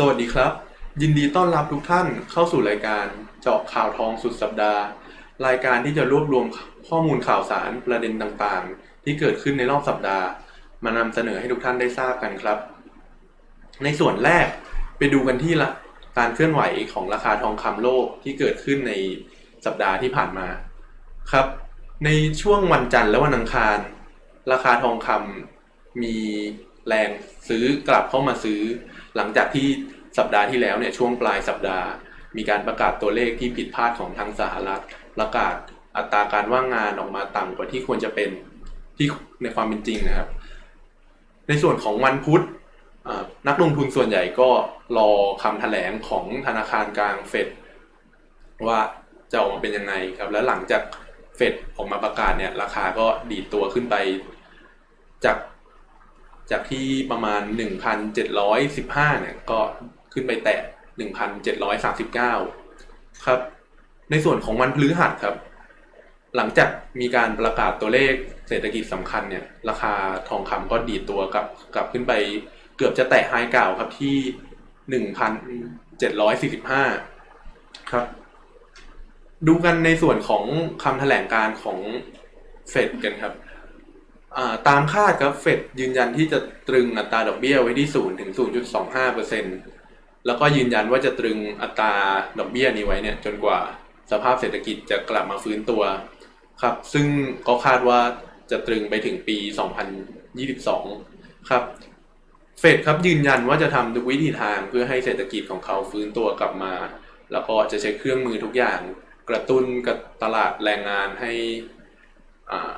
สวัสดีครับ ยินดีต้อนรับทุกท่านเข้าสู่รายการเจาะข่าวทองสุดสัปดาห์ รายการที่จะรวบรวมข้อมูลข่าวสารประเด็นต่างๆ ที่เกิดขึ้นในรอบสัปดาห์ มานำเสนอให้ทุกท่านได้ทราบกันครับ ในส่วนแรกไปดูกันที่ละการเคลื่อนไหวของราคาทองคำโลกที่เกิดขึ้นในสัปดาห์ที่ผ่านมาครับ ในช่วงวันจันทร์และวันอังคาร ราคาทองคำมีแรงซื้อกลับเข้ามาซื้อ หลังจากที่สัปดาห์ที่แล้วเนี่ยช่วงปลายสัปดาห์ มีการประกาศตัวเลขที่ผิดพลาดของทางสหรัฐ ประกาศอัตราการว่างงานออกมาต่ำกว่าที่ควรจะเป็นที่ในความเป็นจริงนะครับ ในส่วนของวันพุธนักลงทุนส่วนใหญ่ก็รอคำแถลงของธนาคารกลางเฟดว่าจะออกมาเป็นยังไงครับ แล้วหลังจากเฟดออกมาประกาศเนี่ยราคาก็ดีดตัวขึ้นไป จาก จากที่ประมาณ 1,715 เนี่ย ก็ขึ้นไปแตะ 1,739 ครับ ในส่วนของวันพฤหัสครับ หลังจากมีการประกาศตัวเลขเศรษฐกิจสำคัญเนี่ย ราคาทองคำก็ดีดตัวกลับกลับขึ้นไปเกือบจะแตะไฮเก่าครับที่ 1,745 ครับ ดูกันในส่วนของคำแถลงการของเฟดกันครับ ตามคาดครับเฟดยืนยันที่จะตรึงอัตราดอกเบี้ยไว้ที่0ถึง0.25เปอร์เซ็นแล้วก็ยืนยันว่าจะตรึงอัตราดอกเบี้ยนี้ไว้เนี่ยจนกว่าสภาพเศรษฐกิจจะกลับมาฟื้นตัวครับ ซึ่งก็คาดว่าจะตรึงไปถึงปี 2022 ครับ เฟดครับยืนยันว่าจะทำทุกวิธีทางเพื่อให้เศรษฐกิจของเขาฟื้นตัวกลับมา แล้วก็จะใช้เครื่องมือทุกอย่าง กระตุ้นกับตลาดแรงงานให้อ่า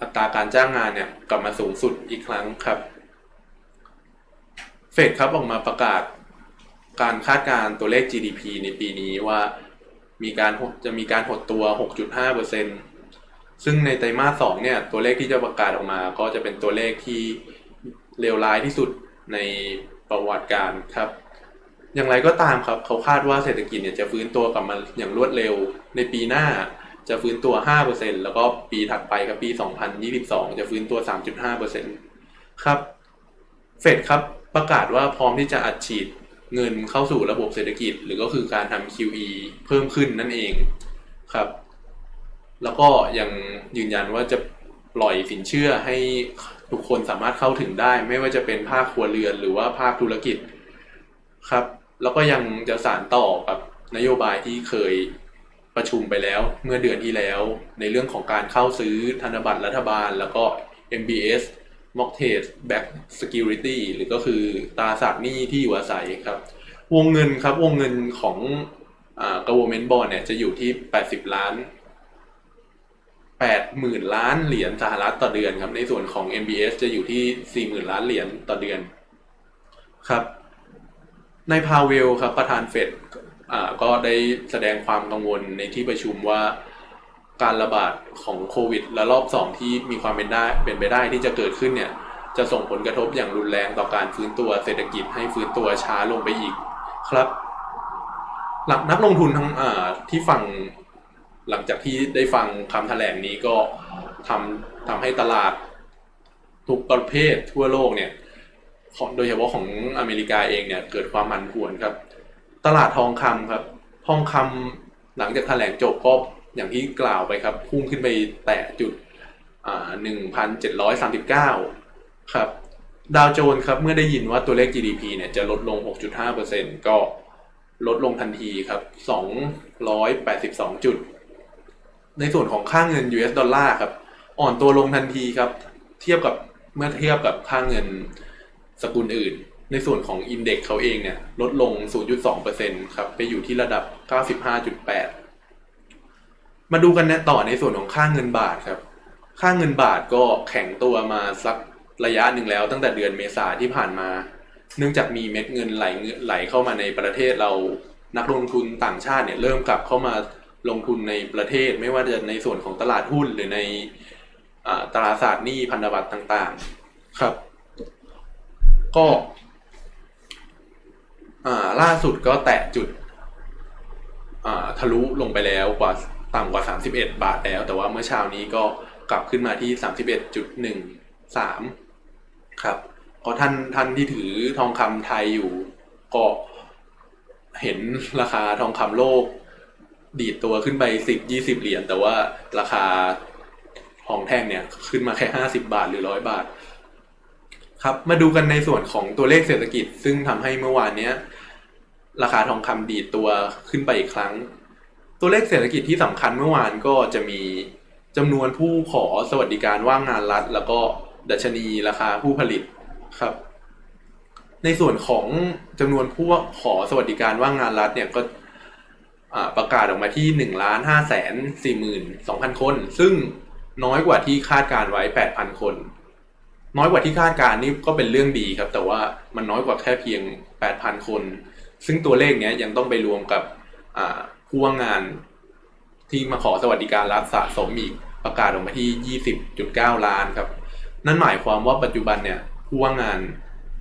อัตราการจ้างงานเนี่ยกลับมาสูงสุดอีกครั้งครับ เฟดครับออกมาประกาศการคาดการ์ตัวเลข GDP ในปีนี้ว่ามีการจะมีการหดตัว 6.5%ซึ่งในไตรมาส2เนี่ยตัวเลขที่จะประกาศออกมา ก็จะเป็นตัวเลขที่เลวร้ายที่สุดในประวัติการครับ อย่างไรก็ตามครับ เขาคาดว่าเศรษฐกิจเนี่ยจะฟื้นตัวกลับมาอย่างรวดเร็วในปีหน้า จะฟื้นตัว 5%แล้วก็ปีถัดไปครับปี 2022 จะฟื้นตัว 3.5%ครับ เฟดครับประกาศว่าพร้อมที่จะอัดฉีดเงินเข้าสู่ระบบเศรษฐกิจ หรือก็คือการทำ QE เพิ่มขึ้นนั่นเองครับ แล้วก็ยังยืนยันว่าจะปล่อยสินเชื่อให้ทุกคนสามารถเข้าถึงได้ ไม่ว่าจะเป็นภาคครัวเรือนหรือว่าภาคธุรกิจครับ แล้วก็ยังจะสานต่อกับนโยบายที่เคย ประชุมไปแล้วเมื่อเดือนที่แล้ว ในเรื่องของการเข้าซื้อธนบัตรรัฐบาล แล้วก็ MBS Mortgage Back Security หรือก็คือตราสารหนี้ที่อยู่อาศัยครับ วงเงินครับวงเงินของอ government bond เนี่ยจะอยู่ที่ 80 ล้าน 80,000 ล้านเหรียญสหรัฐต่อเดือนครับ ในส่วนของ MBS จะอยู่ที่ 40,000 ล้านเหรียญต่อเดือนครับในพาเวลครับประธานเฟด ก็ได้แสดงความกังวลในที่ประชุมว่าการระบาดของโควิดและรอบสองที่มีความเป็นได้เป็นไปได้ที่จะเกิดขึ้นเนี่ย จะส่งผลกระทบอย่างรุนแรงต่อการฟื้นตัวเศรษฐกิจให้ฟื้นตัวช้าลงไปอีกครับ หลักนักลงทุนทั้งอ่าที่ฟังหลังจากที่ได้ฟังคำแถลงนี้ก็ทำทำให้ตลาดทุกประเภททั่วโลกเนี่ยโดยเฉพาะของอเมริกาเองเนี่ยเกิดความผันผวนครับ ตลาดทองคำครับ ทองคำหลังจากแถลงจบก็อย่างที่กล่าวไปครับพุ่งขึ้นไปแตะจุดหนึ่งพันเจ็ดร้อยสามสิบเก้าครับ ดาวโจนส์ครับเมื่อได้ยินว่าตัวเลข GDP เนี่ยจะลดลง 6.5%ก็ลดลงทันทีครับ 282 จุด ในส่วนของค่าเงิน US ดอลลาร์ครับ อ่อนตัวลงทันทีครับ เทียบกับเมื่อเทียบกับค่าเงินสกุลอื่น ในส่วนของอินเด็กเขาเองเนี่ย ลดลง 0.2%ครับ ไปอยู่ที่ระดับ 95.8 มาดูกันนะต่อในส่วนของค่าเงินบาทครับ ค่าเงินบาทก็แข็งตัวมาสักระยะหนึ่งแล้วตั้งแต่เดือนเมษาที่ผ่านมา เนื่องจากมีเม็ดเงินไหลไหลเข้ามาในประเทศเรานักลงทุนต่างชาติเนี่ยเริ่มกลับเข้ามาลงทุนในประเทศไม่ว่าจะในส่วนของตลาดหุ้นหรือในอ่าตราสารหนี้พันธบัตรต่างๆ ครับ ก็ อ่าล่าสุดก็แตะจุดอ่าทะลุลงไปแล้วกว่าต่ำกว่า 31 บาทแล้ว แต่ว่าเมื่อเช้านี้ก็กลับขึ้นมาที่ 31.13 ครับก็ท่านท่านที่ถือทองคำไทยอยู่ ก็เห็นราคาทองคำโลก ดีดตัวขึ้นไปสิบยี่สิบเหรียญแต่ว่าราคาทองแท่งเนี่ยขึ้นมาแค่ห้าสิบาทหรือร้อยบาทครับมาดูกันในส่วนของตัวเลขเศรษฐกิจ ซึ่งทำให้เมื่อวานเนี้ย ราคาทองคำดีตัวขึ้นไปอีกครั้ง ตัวเลขเศรษฐกิจที่สำคัญเมื่อวานก็จะมีจำนวนผู้ขอสวัสดิการว่างงานรัฐ แล้วก็ดัชนีราคาผู้ผลิตครับ ในส่วนของจำนวนผู้ขอสวัสดิการว่างงานรัฐเนี่ยก็ประกาศออกมาที่หนึ่งล้านห้าแสนสี่หมื่นสองพันคน ซึ่งน้อยกว่าที่คาดการไว้แปดพันคน น้อยกว่าที่คาดการนี่ก็เป็นเรื่องดีครับ แต่ว่ามันน้อยกว่าแค่เพียงแปดพันคน ซึ่งตัวเลขเนี้ยยังต้องไปรวมกับอ่าผู้ว่างงานที่มาขอสวัสดิการรัฐสะสมอีกประกาศออกมาที่ 20.9 ล้านครับ นั่นหมายความว่าปัจจุบันเนี่ยผู้ว่างงาน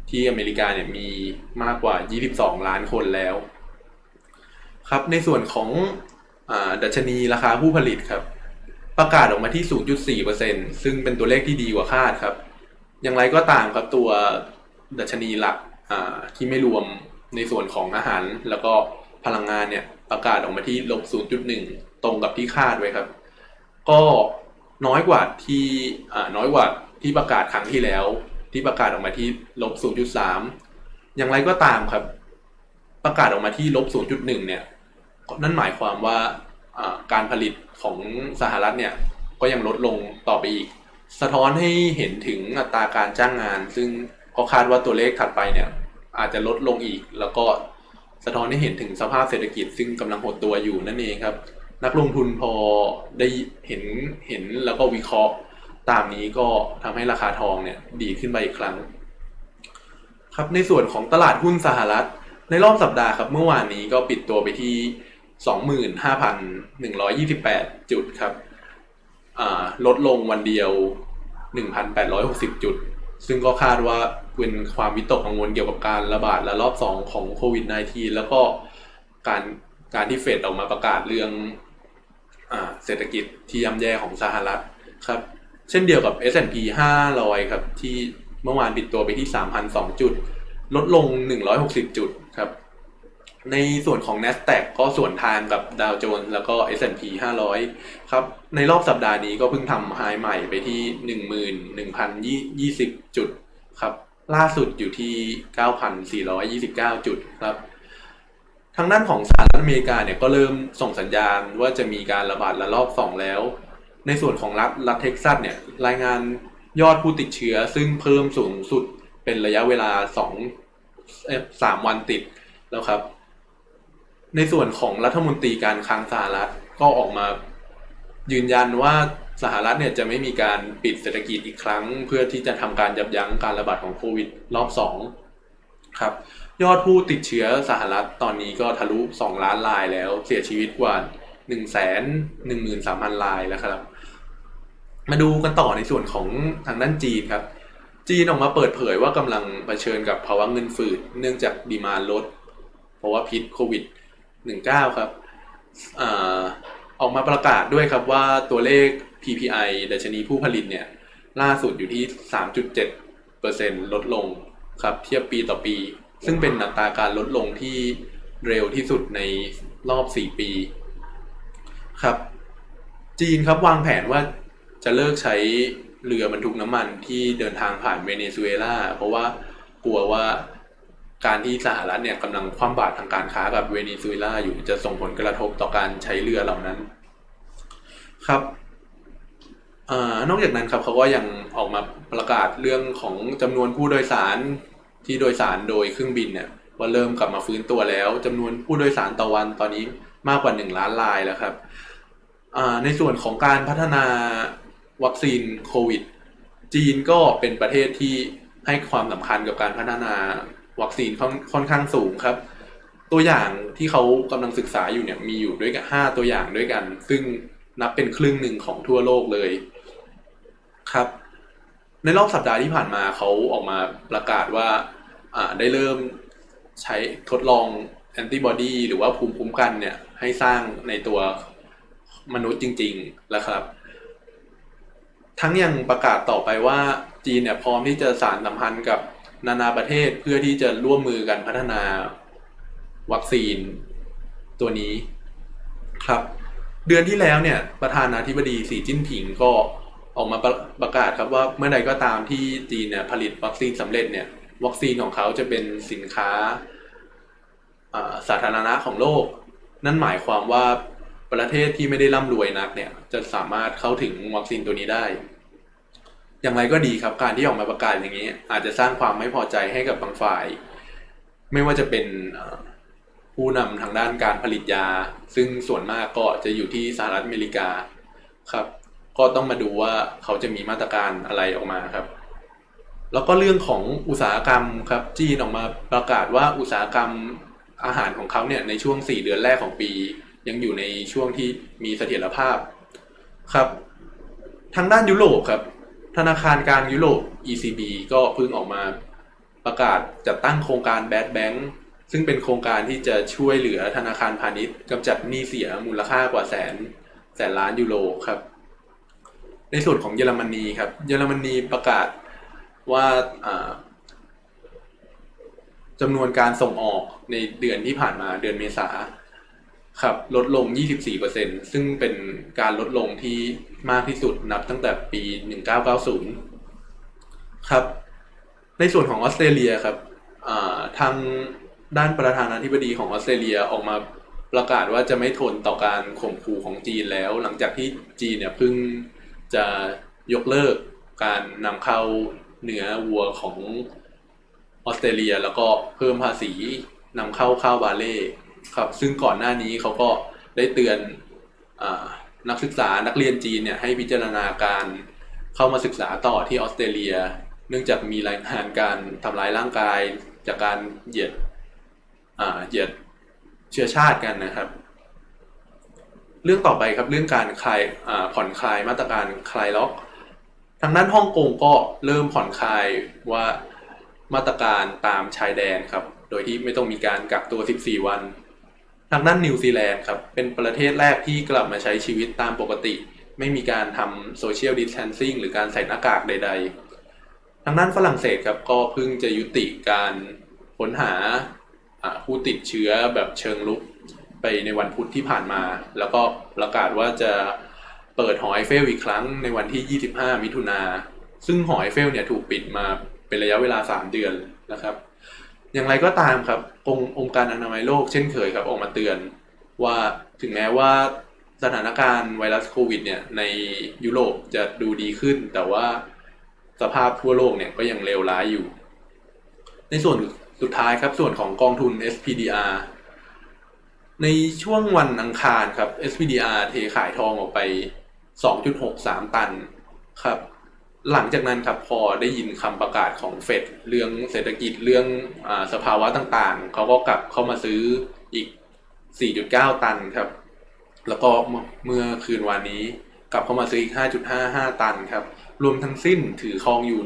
ที่อเมริกาเนี่ยมีมากกว่า 22 ล้านคนแล้ว ครับในส่วนของอาดัชนีราคาผู้ผลิตครับ ประกาศออกมาที่ 0.4%ซึ่งเป็นตัวเลขที่ดีกว่าคาดครับ อย่างไรก็ตามครับตัวดัชนีหลักอ่าที่ไม่รวม ในส่วนของอาหารแล้วก็พลังงานเนี่ยประกาศออกมาที่ลบ0.1 ตรงกับที่คาดไว้ครับ ก็น้อยกว่าที่อ่าน้อยกว่าที่ประกาศครั้งที่แล้ว ที่ประกาศออกมาที่ลบ0.3 อย่างไรก็ตามครับ ประกาศออกมาที่ลบ0.1 เนี่ย นั่นหมายความว่าอ่าการผลิตของสหรัฐเนี่ยก็ยังลดลงต่อไปอีก สะท้อนให้เห็นถึงอัตราการจ้างงาน ซึ่งก็คาดว่าตัวเลขถัดไปเนี่ย อาจจะลดลงอีก แล้วก็สะท้อนให้เห็นถึงสภาพเศรษฐกิจซึ่งกำลังหดตัวอยู่นั่นเองครับ นักลงทุนพอได้เห็นเห็นแล้วก็วิเคราะห์ตามนี้ก็ทำให้ราคาทองเนี่ยดีขึ้นไปอีกครั้ง ครับในส่วนของตลาดหุ้นสหรัฐ ในรอบสัปดาห์ครับเมื่อวานนี้ก็ปิดตัวไปที่ 25,128 จุดครับลดลงวันเดียว 1,860 จุด ซึ่งก็คาดว่าเป็นความวิตกกังวลเกี่ยวกับการระบาดระลอก2ของโควิด -19 แล้วก็การการที่เฟดออกมาประกาศเรื่องอเศรษฐกิจที่ย่ำแย่ของสหรัฐครับ เช่นเดียวกับ S&P 500 ครับ ที่เมื่อวานปิดตัวไปที่ 3,002 จุด ลดลง 160 จุดครับ ในส่วนของ NASDAQ ก็ส่วนทางกับดาวโจนส์แล้วก็ S&P 500 ครับ ในรอบสัปดาห์นี้ก็เพิ่งทำไฮใหม่ไปที่ 11,020 จุดครับ ล่าสุดอยู่ที่ 9,429 จุดครับ ทางด้านของสหรัฐอเมริกาเนี่ยก็เริ่มส่งสัญญาณว่าจะมีการระบาดระลอก 2 แล้ว ในส่วนของรัฐรัฐเท็กซัสเนี่ยรายงานยอดผู้ติดเชื้อซึ่งเพิ่มสูงสุดเป็นระยะเวลา2 3วันติดแล้วครับ ในส่วนของรัฐมนตรีการคลังสหรัฐก็ออกมายืนยันว่าสหรัฐเนี่ยจะไม่มีการปิดเศรษฐกิจอีกครั้ง เพื่อที่จะทำการยับยั้งการระบาดของโควิดรอบ2ครับยอดผู้ติดเชื้อสหรัฐตอนนี้ก็ทะลุ 2 ล้านรายแล้วเสียชีวิตกว่า1 1 3 0 0 0รายแล้วครับ มาดูกันต่อในส่วนของทางด้านจีนครับ จีนออกมาเปิดเผยว่ากำลังเผชิญกับภาวะเงินฝืดเนื่องจากดีมาลด เพราะว่าพิษโควิด 19 ครับอออกมาประกาศด้วยครับว่าตัวเลข PPI ดัชนีผู้ผลิตเนี่ยล่าสุดอยู่ที่ 3.7%ลดลงครับเทียบปีต่อปี ซึ่งเป็นอัตราการลดลงที่เร็วที่สุดในรอบ 4 ปี ครับ จีนครับวางแผนว่าจะเลิกใช้เรือบรรทุกน้ำมันที่เดินทางผ่านเวเนซุเอลาเพราะว่ากลัวว่า การที่สหรัฐเนี่ยกำลังคว่ำบาตรทางการค้ากับเวเนซุเอลาอยู่จะส่งผลกระทบต่อการใช้เรือเหล่านั้น ครับอนอกจากนั้นครับเขาก็ยังออกมาประกาศเรื่องของจำนวนผู้โดยสารที่โดยสารโดยเครื่องบินเนี่ยว่าเริ่มกลับมาฟื้นตัวแล้วจำนวนผู้โดยสารต่อวันตอนนี้มากกว่า1ล้านรายแล้วครับในส่วนของการพัฒนาวัคซีนโควิด จีนก็เป็นประเทศที่ให้ความสำคัญกับการพัฒนา วัคซีนค่อนค่อนข้างสูงครับ ตัวอย่างที่เขากำลังศึกษาอยู่เนี่ยมีอยู่ด้วยกันห้าตัวอย่างด้วยกัน ซึ่งนับเป็นครึ่งหนึ่งของทั่วโลกเลยครับ ในรอบสัปดาห์ที่ผ่านมาเขาออกมาประกาศว่าอ่าได้เริ่มใช้ทดลองแอนติบอดีหรือว่าภูมิคุ้มกันเนี่ยให้สร้างในตัวมนุษย์จริงๆแล้วครับ ทั้งยังประกาศต่อไปว่าจีนเนี่ยพร้อมที่จะสานสัมพันธ์กับ นานาประเทศเพื่อที่จะร่วมมือกันพัฒนาวัคซีนตัวนี้ครับ เดือนที่แล้วเนี่ย ประธานาธิบดีสีจิ้นผิงก็ออกมาประประกาศครับว่าเมื่อใดก็ตามที่จีนเนี่ยผลิตวัคซีนสำเร็จเนี่ย วัคซีนของเขาจะเป็นสินค้าอ่าสาธารณะของโลก นั่นหมายความว่าประเทศที่ไม่ได้ร่ำรวยนักเนี่ย จะสามารถเข้าถึงวัคซีนตัวนี้ได้ อย่างไรก็ดีครับการที่ออกมาประกาศอย่างนี้ อาจจะสร้างความไม่พอใจให้กับบางฝ่าย ไม่ว่าจะเป็นผู้นำทางด้านการผลิตยา ซึ่งส่วนมากก็จะอยู่ที่สหรัฐอเมริกาครับ ก็ต้องมาดูว่าเขาจะมีมาตรการอะไรออกมาครับ แล้วก็เรื่องของอุตสาหกรรมครับจีนออกมาประกาศว่าอุตสาหกรรมอาหารของเขาเนี่ยในช่วง 4 เดือนแรกของปี ยังอยู่ในช่วงที่มีเสถียรภาพครับ ทางด้านยุโรปครับ ธนาคารกลางยุโรป ECB ก็เพิ่งออกมาประกาศจัดตั้งโครงการ Bad Bank ซึ่งเป็นโครงการที่จะช่วยเหลือธนาคารพาณิชย์กำจัดหนี้เสียมูลค่ากว่าแสนแสนล้านยูโรครับ ในส่วนของเยอรมนีครับ เยอรมนีประกาศว่าอ่าจำนวนการส่งออกในเดือนที่ผ่านมาเดือนเมษา ครับลดลง 24%ซึ่งเป็นการลดลงที่มากที่สุดนับตั้งแต่ปี 1990 ครับ ในส่วนของออสเตรเลียครับทางด้านประธานาธิบดีของออสเตรเลียออกมาประกาศว่าจะไม่ทนต่อการข่มขู่ของจีนแล้ว หลังจากที่จีนเนี่ยเพิ่งจะยกเลิกการนำเข้าเนื้อวัวของออสเตรเลีย แล้วก็เพิ่มภาษีนำเข้าข้าวบาเล่ ครับ ซึ่งก่อนหน้านี้เขาก็ได้เตือนอนักศึกษานักเรียนจีนเนี่ยให้พิจารณาการเข้ามาศึกษาต่อที่ออสเตรเลีย เนื่องจากมีรายงานการทำร้ายร่างกายจากการเหยียดเหยียดเชื้อชาติกันนะครับ เรื่องต่อไปครับเรื่องการคลายผ่อนคลายมาตรการคลายล็อก ทางด้านฮ่องกงก็เริ่มผ่อนคลายว่ามาตรการตามชายแดนครับ โดยที่ไม่ต้องมีการกักตัว 14 วัน ทางด้านนิวซีแลนด์ครับ เป็นประเทศแรกที่กลับมาใช้ชีวิตตามปกติ ไม่มีการทำโซเชียลดิส a ทนซิ่งหรือการใส่หน้ากากใด ๆ ทางด้านฝรั่งเศสครับ ก็เพิ่งจะยุติการค้นหาอ่าผู้ติดเชื้อแบบเชิงลุกไปในวันพุธที่ผ่านมา แล้วก็ประกาศว่าจะเปิดหอไอเฟลอีกครั้งในวันที่ 25 มิถุนาซึ่งหอไอเฟลเนี่ยถูกปิดมาเป็นระยะเวลา 3 เดือนนะครับ อย่างไรก็ตามครับองค์องค์การอนามัยโลกเช่นเคยครับออกมาเตือนว่าถึงแม้ว่าสถานการณ์ไวรัสโควิดเนี่ยในยุโรปจะดูดีขึ้น แต่ว่าสภาพทั่วโลกเนี่ยก็ยังเลวร้ายอยู่ ในส่วนสุดท้ายครับส่วนของกองทุน SPDR ในช่วงวันอังคารครับ SPDR เทขายทองออกไป 2.63 ตันครับ หลังจากนั้นครับพอได้ยินคำประกาศของเฟดเรื่องเศรษฐกิจเรื่องอสภาวะต่างๆ เขาก็กลับเข้ามาซื้ออีก 4.9 ตันครับ แล้วก็เมื่อเมื่อคืนวันนี้กลับเข้ามาซื้ออีก 5.55 ตันครับ รวมทั้งสิ้นถือครองอยู่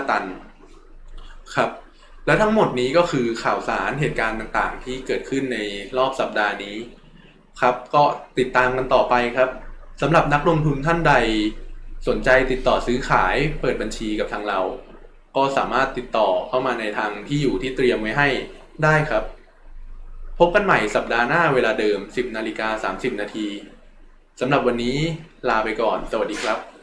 1,135.05 ตันครับ และทั้งหมดนี้ก็คือข่าวสารเหตุการณ์ต่างๆ ที่เกิดขึ้นในรอบสัปดาห์นี้ ครับ ก็ติดตามกันต่อไปครับ สำหรับนักลงทุนท่านใดสนใจติดต่อซื้อขายเปิดบัญชีกับทางเรา ก็สามารถติดต่อเข้ามาในทางที่อยู่ที่เตรียมไว้ให้ได้ครับ พบกันใหม่สัปดาห์หน้าเวลาเดิม 10นาฬิกา30นาทีสำหรับวันนี้ลาไปก่อน สวัสดีครับ